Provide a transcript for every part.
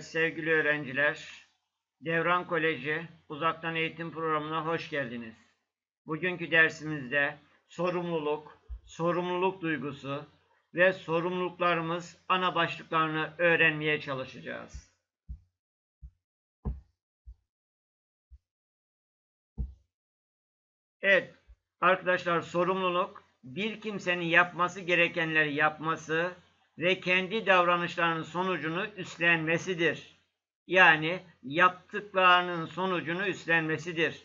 Evet sevgili öğrenciler, Devran Koleji uzaktan eğitim programına hoş geldiniz. Bugünkü dersimizde sorumluluk, sorumluluk duygusu ve sorumluluklarımız ana başlıklarını öğrenmeye çalışacağız. Evet arkadaşlar sorumluluk bir kimsenin yapması gerekenleri yapması ve kendi davranışlarının sonucunu üstlenmesidir. Yani yaptıklarının sonucunu üstlenmesidir.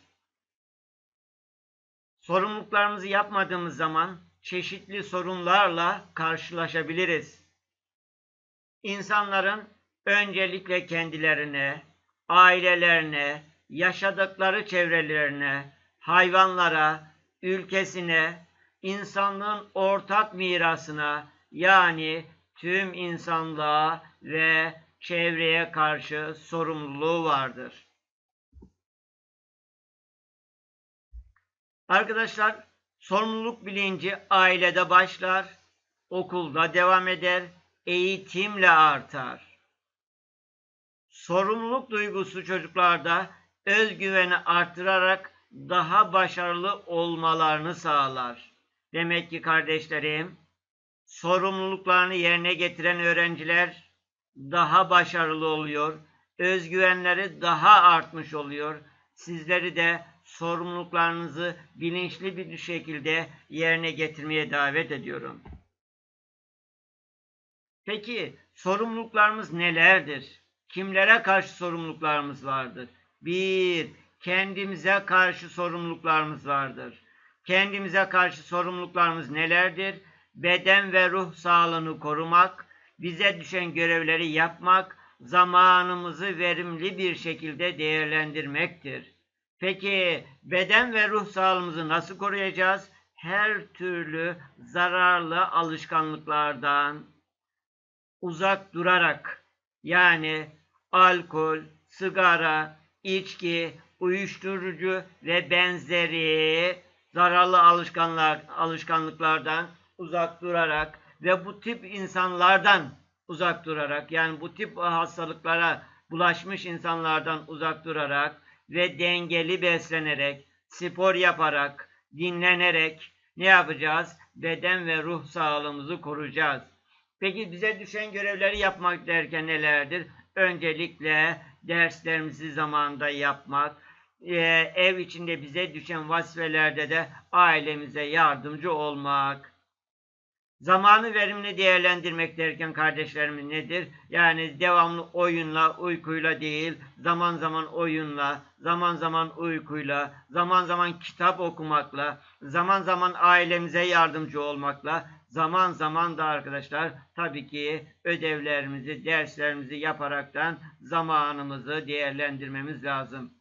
Sorumluluklarımızı yapmadığımız zaman çeşitli sorunlarla karşılaşabiliriz. İnsanların öncelikle kendilerine, ailelerine, yaşadıkları çevrelerine, hayvanlara, ülkesine, insanlığın ortak mirasına yani tüm insanlığa ve çevreye karşı sorumluluğu vardır. Arkadaşlar, sorumluluk bilinci ailede başlar, okulda devam eder, eğitimle artar. Sorumluluk duygusu çocuklarda özgüveni arttırarak daha başarılı olmalarını sağlar. Demek ki kardeşlerim, sorumluluklarını yerine getiren öğrenciler daha başarılı oluyor, özgüvenleri daha artmış oluyor. Sizleri de sorumluluklarınızı bilinçli bir şekilde yerine getirmeye davet ediyorum. Peki sorumluluklarımız nelerdir? Kimlere karşı sorumluluklarımız vardır? Bir, kendimize karşı sorumluluklarımız vardır. Kendimize karşı sorumluluklarımız nelerdir? Beden ve ruh sağlığını korumak, bize düşen görevleri yapmak, zamanımızı verimli bir şekilde değerlendirmektir. Peki beden ve ruh sağlığımızı nasıl koruyacağız? Her türlü zararlı alışkanlıklardan uzak durarak yani alkol, sigara, içki, uyuşturucu ve benzeri zararlı alışkanlıklar, alışkanlıklardan uzak durarak ve bu tip insanlardan uzak durarak yani bu tip hastalıklara bulaşmış insanlardan uzak durarak ve dengeli beslenerek, spor yaparak, dinlenerek ne yapacağız? Beden ve ruh sağlığımızı koruyacağız. Peki bize düşen görevleri yapmak derken nelerdir? Öncelikle derslerimizi zamanında yapmak, ev içinde bize düşen vazifelerde de ailemize yardımcı olmak. Zamanı verimli değerlendirmek derken kardeşlerimiz nedir? Yani devamlı oyunla, uykuyla değil, zaman zaman oyunla, zaman zaman uykuyla, zaman zaman kitap okumakla, zaman zaman ailemize yardımcı olmakla, zaman zaman da arkadaşlar tabii ki ödevlerimizi, derslerimizi yaparaktan zamanımızı değerlendirmemiz lazım.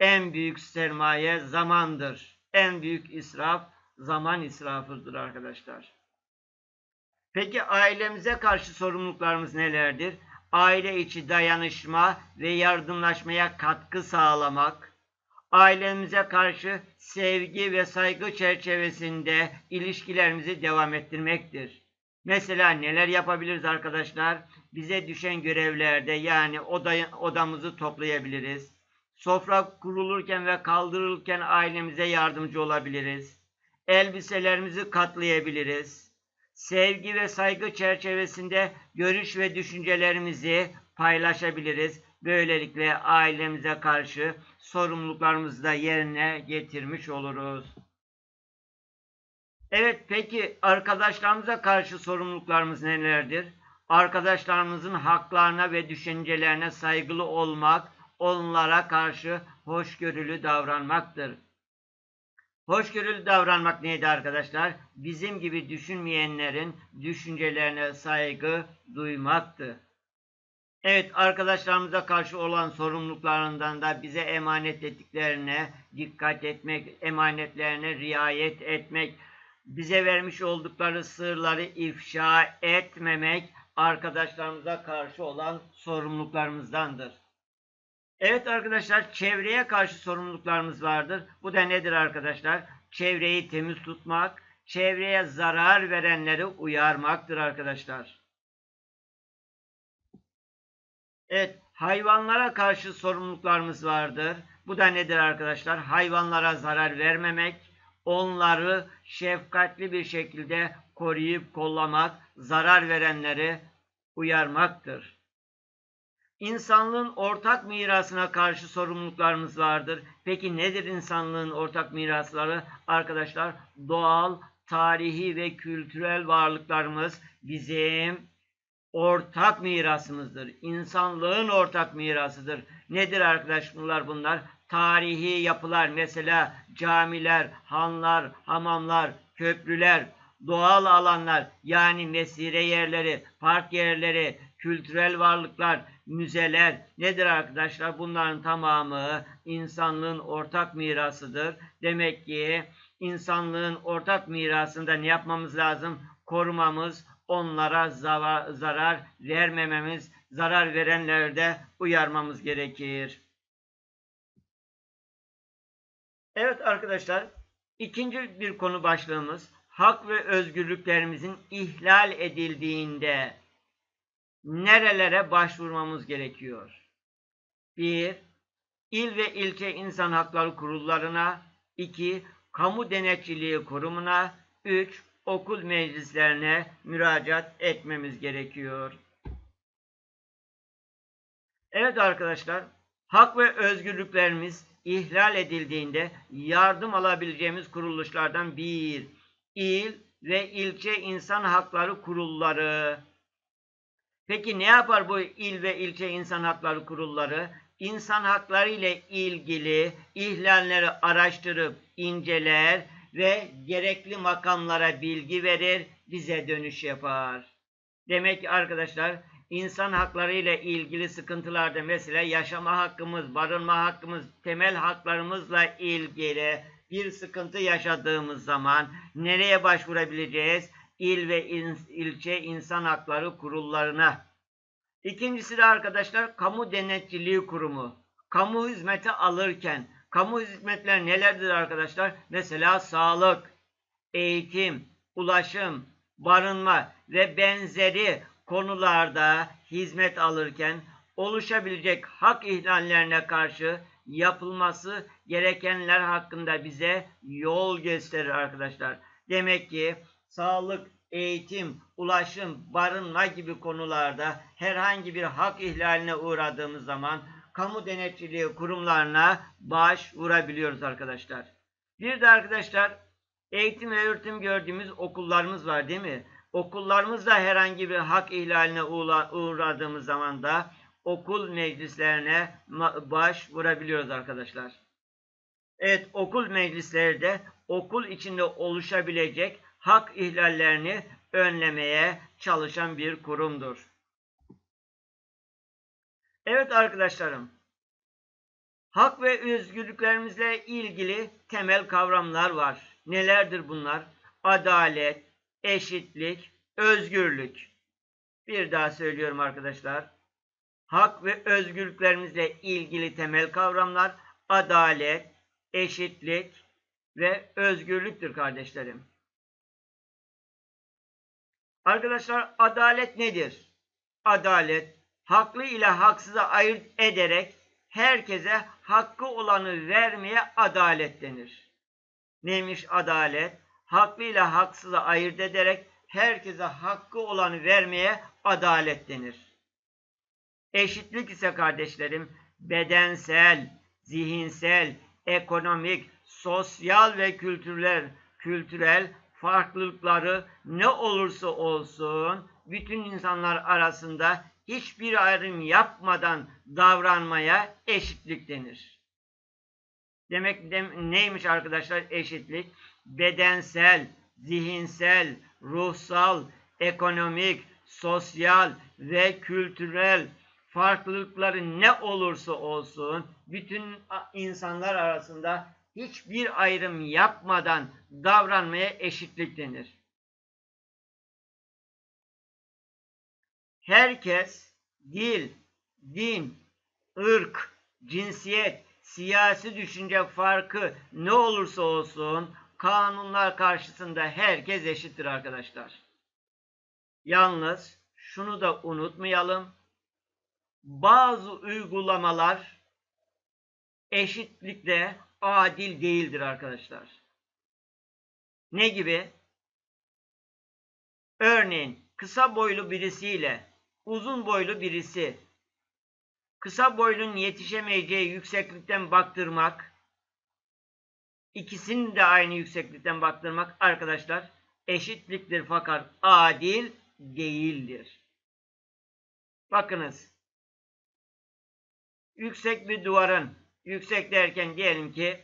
En büyük sermaye zamandır. En büyük israf zaman israfıdır arkadaşlar. Peki ailemize karşı sorumluluklarımız nelerdir? Aile içi dayanışma ve yardımlaşmaya katkı sağlamak, ailemize karşı sevgi ve saygı çerçevesinde ilişkilerimizi devam ettirmektir. Mesela neler yapabiliriz arkadaşlar? Bize düşen görevlerde yani odamızı toplayabiliriz. Sofra kurulurken ve kaldırılırken ailemize yardımcı olabiliriz. Elbiselerimizi katlayabiliriz sevgi ve saygı çerçevesinde görüş ve düşüncelerimizi paylaşabiliriz. Böylelikle ailemize karşı sorumluluklarımızı da yerine getirmiş oluruz. Evet peki arkadaşlarımıza karşı sorumluluklarımız nelerdir? Arkadaşlarımızın haklarına ve düşüncelerine saygılı olmak, onlara karşı hoşgörülü davranmaktır. Hoşgörülü davranmak neydi arkadaşlar? Bizim gibi düşünmeyenlerin düşüncelerine saygı duymaktı. Evet arkadaşlarımıza karşı olan sorumluluklarından da bize emanet ettiklerine dikkat etmek, emanetlerine riayet etmek, bize vermiş oldukları sırları ifşa etmemek arkadaşlarımıza karşı olan sorumluluklarımızdandır. Evet arkadaşlar çevreye karşı sorumluluklarımız vardır. Bu da nedir arkadaşlar? Çevreyi temiz tutmak, çevreye zarar verenleri uyarmaktır arkadaşlar. Evet, hayvanlara karşı sorumluluklarımız vardır. Bu da nedir arkadaşlar? Hayvanlara zarar vermemek, onları şefkatli bir şekilde koruyup kollamak, zarar verenleri uyarmaktır. İnsanlığın ortak mirasına karşı sorumluluklarımız vardır. Peki nedir insanlığın ortak mirasları? Arkadaşlar doğal, tarihi ve kültürel varlıklarımız bizim ortak mirasımızdır. İnsanlığın ortak mirasıdır. Nedir arkadaşlar bunlar? Tarihi yapılar mesela camiler, hanlar, hamamlar, köprüler, doğal alanlar yani mesire yerleri, park yerleri, kültürel varlıklar, müzeler nedir arkadaşlar? Bunların tamamı insanlığın ortak mirasıdır. Demek ki insanlığın ortak mirasında ne yapmamız lazım? Korumamız, onlara zarar vermememiz, zarar verenleri de uyarmamız gerekir. Evet arkadaşlar, ikinci bir konu başlığımız hak ve özgürlüklerimizin ihlal edildiğinde nerelere başvurmamız gerekiyor? 1. İl ve ilçe insan hakları kurullarına 2. Kamu denetçiliği kurumuna 3 okul meclislerine müracaat etmemiz gerekiyor. Evet arkadaşlar, hak ve özgürlüklerimiz ihlal edildiğinde yardım alabileceğimiz kuruluşlardan bir, il ve ilçe insan hakları kurulları. Peki ne yapar bu il ve ilçe insan hakları kurulları? İnsan hakları ile ilgili ihlalleri araştırıp inceler ve gerekli makamlara bilgi verir, bize dönüş yapar. Demek ki arkadaşlar insan hakları ile ilgili sıkıntılarda mesela yaşama hakkımız, barınma hakkımız, temel haklarımızla ilgili bir sıkıntı yaşadığımız zaman nereye başvurabileceğiz? İl ve il, ilçe insan hakları kurullarına. İkincisi de arkadaşlar kamu denetçiliği kurumu. Kamu hizmeti alırken Kamu hizmetler nelerdir arkadaşlar? Mesela sağlık, eğitim, ulaşım, barınma ve benzeri konularda hizmet alırken oluşabilecek hak ihlallerine karşı yapılması gerekenler hakkında bize yol gösterir arkadaşlar. Demek ki sağlık, eğitim, ulaşım, barınma gibi konularda herhangi bir hak ihlaline uğradığımız zaman kamu denetçiliği kurumlarına başvurabiliyoruz arkadaşlar. Bir de arkadaşlar eğitim ve öğretim gördüğümüz okullarımız var değil mi? Okullarımızda herhangi bir hak ihlaline uğradığımız zaman da okul meclislerine başvurabiliyoruz arkadaşlar. Evet okul meclisleri de okul içinde oluşabilecek hak ihlallerini önlemeye çalışan bir kurumdur. Evet arkadaşlarım. Hak ve özgürlüklerimizle ilgili temel kavramlar var. Nelerdir bunlar? Adalet, eşitlik, özgürlük. Bir daha söylüyorum arkadaşlar. Hak ve özgürlüklerimizle ilgili temel kavramlar adalet, eşitlik ve özgürlüktür kardeşlerim. Arkadaşlar adalet nedir? Adalet haklı ile haksızı ayırt ederek herkese hakkı olanı vermeye adalet denir. Neymiş adalet? Haklı ile haksızı ayırt ederek herkese hakkı olanı vermeye adalet denir. Eşitlik ise kardeşlerim bedensel, zihinsel, ekonomik, sosyal ve kültürel, kültürel farklılıkları ne olursa olsun bütün insanlar arasında hiçbir ayrım yapmadan davranmaya eşitlik denir. Demek de, neymiş arkadaşlar eşitlik? Bedensel, zihinsel, ruhsal, ekonomik, sosyal ve kültürel farklılıkları ne olursa olsun bütün insanlar arasında hiçbir ayrım yapmadan davranmaya eşitlik denir. herkes dil, din, ırk, cinsiyet, siyasi düşünce farkı ne olursa olsun kanunlar karşısında herkes eşittir arkadaşlar. Yalnız şunu da unutmayalım. bazı uygulamalar eşitlikle adil değildir arkadaşlar. Ne gibi? Örneğin kısa boylu birisiyle uzun boylu birisi kısa boylunun yetişemeyeceği yükseklikten baktırmak ikisini de aynı yükseklikten baktırmak arkadaşlar eşitliktir fakat adil değildir. Bakınız. Yüksek bir duvarın yüksek derken diyelim ki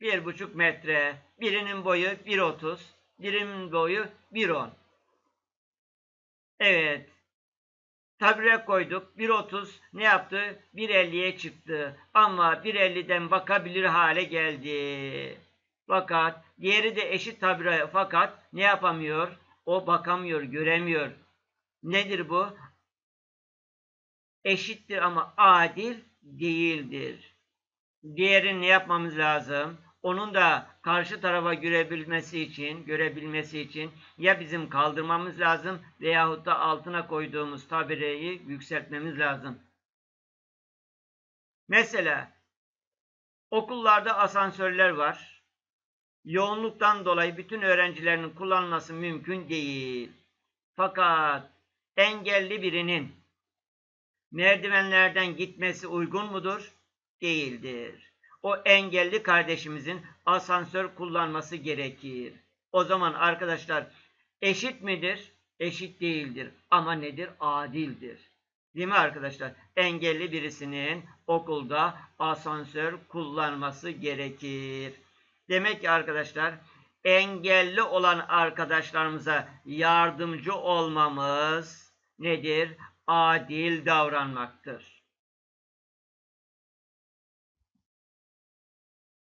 bir buçuk metre birinin boyu 1.30 birinin boyu 1.10 Evet. Tabire koyduk. 1.30 ne yaptı? 1.50'ye çıktı. Ama 1.50'den bakabilir hale geldi. Fakat diğeri de eşit tabire fakat ne yapamıyor? O bakamıyor, göremiyor. Nedir bu? Eşittir ama adil değildir. Diğerini ne yapmamız lazım? Onun da karşı tarafa görebilmesi için, görebilmesi için ya bizim kaldırmamız lazım veyahut da altına koyduğumuz tabireyi yükseltmemiz lazım. Mesela okullarda asansörler var. Yoğunluktan dolayı bütün öğrencilerin kullanması mümkün değil. Fakat engelli birinin merdivenlerden gitmesi uygun mudur? Değildir. O engelli kardeşimizin asansör kullanması gerekir. O zaman arkadaşlar eşit midir? Eşit değildir. Ama nedir? Adildir. Değil mi arkadaşlar? Engelli birisinin okulda asansör kullanması gerekir. Demek ki arkadaşlar engelli olan arkadaşlarımıza yardımcı olmamız nedir? Adil davranmaktır.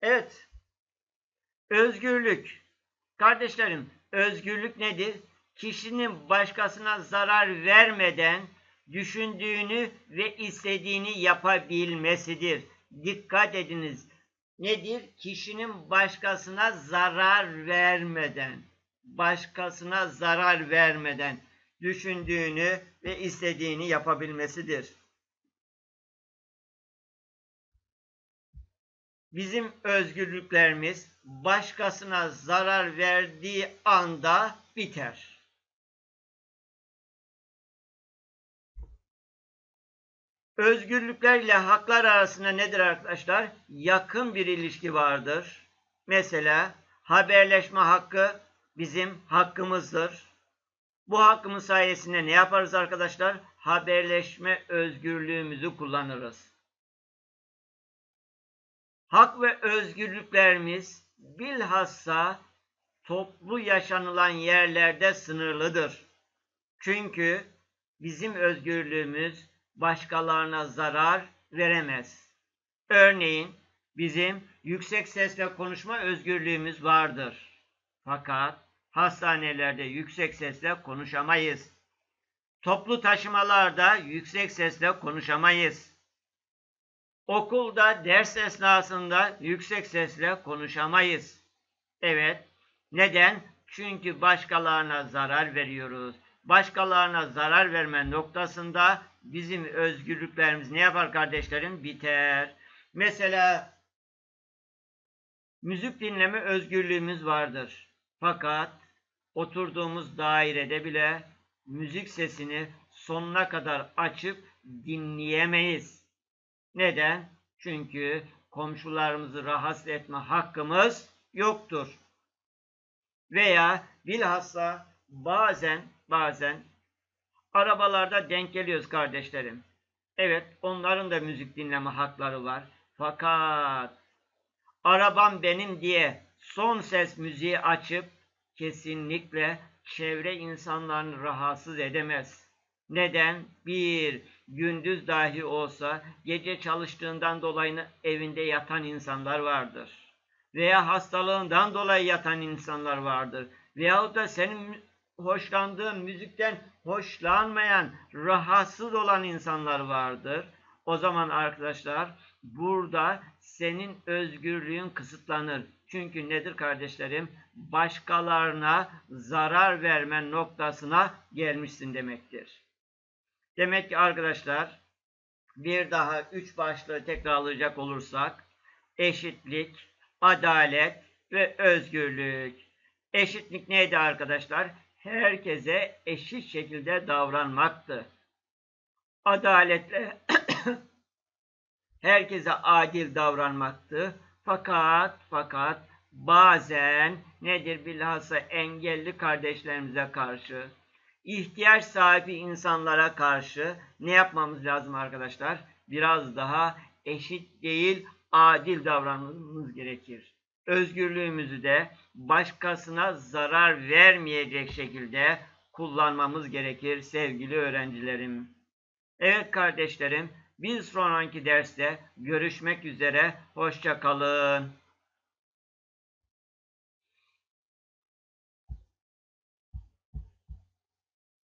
Evet. Özgürlük. Kardeşlerim, özgürlük nedir? Kişinin başkasına zarar vermeden düşündüğünü ve istediğini yapabilmesidir. Dikkat ediniz. Nedir? Kişinin başkasına zarar vermeden, başkasına zarar vermeden düşündüğünü ve istediğini yapabilmesidir. Bizim özgürlüklerimiz başkasına zarar verdiği anda biter. Özgürlükler ile haklar arasında nedir arkadaşlar? Yakın bir ilişki vardır. Mesela haberleşme hakkı bizim hakkımızdır. Bu hakkımız sayesinde ne yaparız arkadaşlar? Haberleşme özgürlüğümüzü kullanırız. Hak ve özgürlüklerimiz bilhassa toplu yaşanılan yerlerde sınırlıdır. Çünkü bizim özgürlüğümüz başkalarına zarar veremez. Örneğin bizim yüksek sesle konuşma özgürlüğümüz vardır. Fakat hastanelerde yüksek sesle konuşamayız. Toplu taşımalarda yüksek sesle konuşamayız. Okulda ders esnasında yüksek sesle konuşamayız. Evet. Neden? Çünkü başkalarına zarar veriyoruz. Başkalarına zarar verme noktasında bizim özgürlüklerimiz ne yapar kardeşlerim? Biter. Mesela müzik dinleme özgürlüğümüz vardır. Fakat oturduğumuz dairede bile müzik sesini sonuna kadar açıp dinleyemeyiz. Neden? Çünkü komşularımızı rahatsız etme hakkımız yoktur. Veya bilhassa bazen bazen arabalarda denk geliyoruz kardeşlerim. Evet onların da müzik dinleme hakları var. Fakat arabam benim diye son ses müziği açıp kesinlikle çevre insanlarını rahatsız edemez. Neden? Bir, gündüz dahi olsa gece çalıştığından dolayı evinde yatan insanlar vardır. Veya hastalığından dolayı yatan insanlar vardır. Veyahut da senin hoşlandığın müzikten hoşlanmayan, rahatsız olan insanlar vardır. O zaman arkadaşlar burada senin özgürlüğün kısıtlanır. Çünkü nedir kardeşlerim? Başkalarına zarar vermen noktasına gelmişsin demektir. Demek ki arkadaşlar Bir daha üç başlığı tekrarlayacak olursak eşitlik, adalet ve özgürlük. Eşitlik neydi arkadaşlar? Herkese eşit şekilde davranmaktı. Adaletle herkese adil davranmaktı. Fakat fakat bazen nedir bilhassa engelli kardeşlerimize karşı, ihtiyaç sahibi insanlara karşı ne yapmamız lazım arkadaşlar? Biraz daha eşit değil, adil davranmamız gerekir. Özgürlüğümüzü de başkasına zarar vermeyecek şekilde kullanmamız gerekir sevgili öğrencilerim. Evet kardeşlerim, bir sonraki derste görüşmek üzere, hoşça kalın.